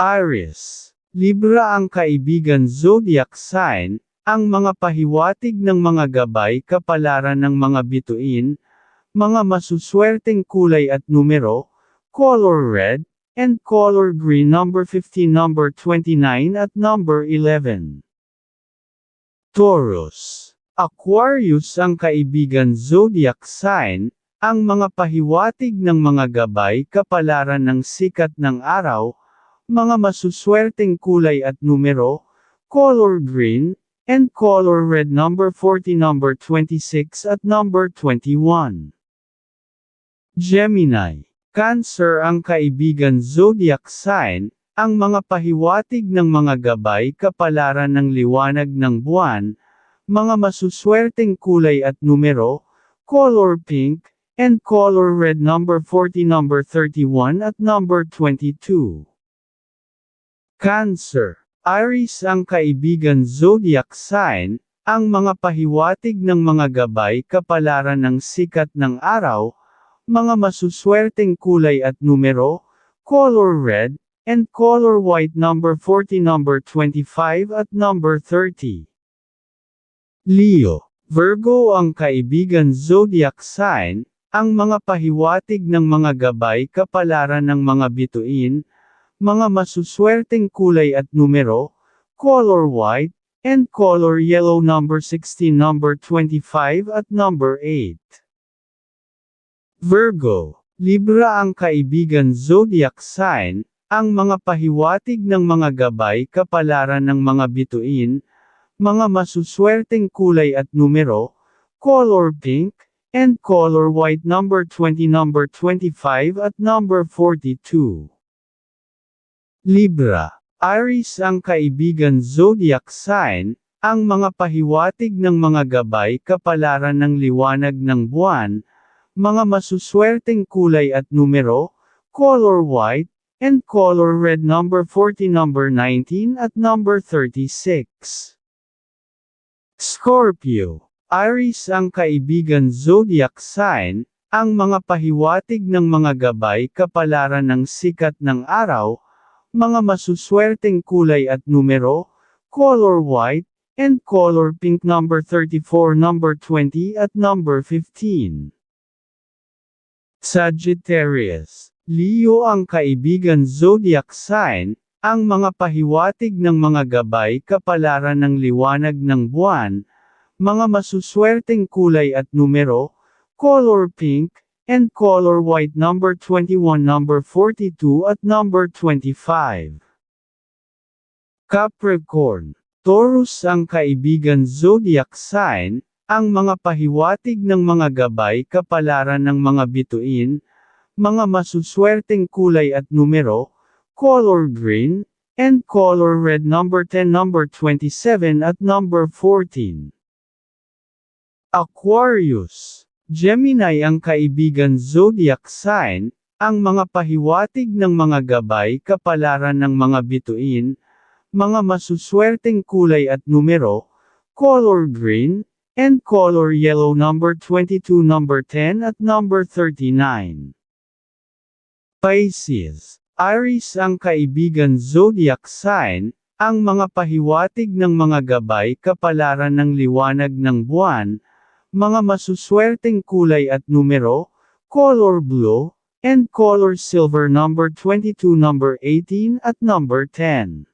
Aries. Libra ang kaibigan zodiac sign, ang mga pahiwatig ng mga gabay kapalaran ng mga bituin, mga masuswerteng kulay at numero, color red, and color green number 15 number 29 at number 11. Taurus. Aquarius ang kaibigan zodiac sign, ang mga pahiwatig ng mga gabay kapalaran ng sikat ng araw, mga masuswerteng kulay at numero, color green, and color red number 40 number 26 at number 21. Gemini. Cancer ang kaibigan zodiac sign, ang mga pahiwatig ng mga gabay kapalaran ng liwanag ng buwan, mga masuswerteng kulay at numero, color pink, and color red number 40 number 31 at number 22. Cancer. Aries ang kaibigan zodiac sign, ang mga pahiwatig ng mga gabay kapalaran ng sikat ng araw, mga masuswerteng kulay at numero, color red, and color white number 40 number 25 at number 30. Leo. Virgo ang kaibigan zodiac sign, ang mga pahiwatig ng mga gabay kapalaran ng mga bituin, mga masuswerteng kulay at numero, color white, and color yellow number 16 number 25 at number 8. Virgo, Libra ang kaibigan zodiac sign, ang mga pahiwatig ng mga gabay kapalaran ng mga bituin, mga masuswerteng kulay at numero, color pink, and color white number 20 number 25 at number 42. Libra. Aries ang kaibigan zodiac sign, ang mga pahiwatig ng mga gabay kapalaran ng liwanag ng buwan, mga masuswerteng kulay at numero, color white, and color red number 40 number 19 at number 36. Scorpio. Aries ang kaibigan zodiac sign, ang mga pahiwatig ng mga gabay kapalaran ng sikat ng araw, mga masuswerteng kulay at numero, color white, and color pink number 34 number 20 at number 15. Sagittarius. Leo ang kaibigan zodiac sign, ang mga pahiwatig ng mga gabay kapalaran ng liwanag ng buwan, mga masuswerteng kulay at numero, color pink, and color white number 21 number 42 at number 25. Capricorn. Taurus ang kaibigan zodiac sign, ang mga pahiwatig ng mga gabay kapalaran ng mga bituin, mga masuswerteng kulay at numero, color green, and color red number 10 number 27 at number 14. Aquarius. Gemini ang kaibigan zodiac sign, ang mga pahiwatig ng mga gabay kapalaran ng mga bituin, mga masuswerteng kulay at numero, color green, and color yellow number 22 number 10 at number 39. Pisces. Aries ang kaibigan zodiac sign, ang mga pahiwatig ng mga gabay kapalaran ng liwanag ng buwan, mga masuswerteng kulay at numero, color blue, and color silver number 22 number 18 at number 10.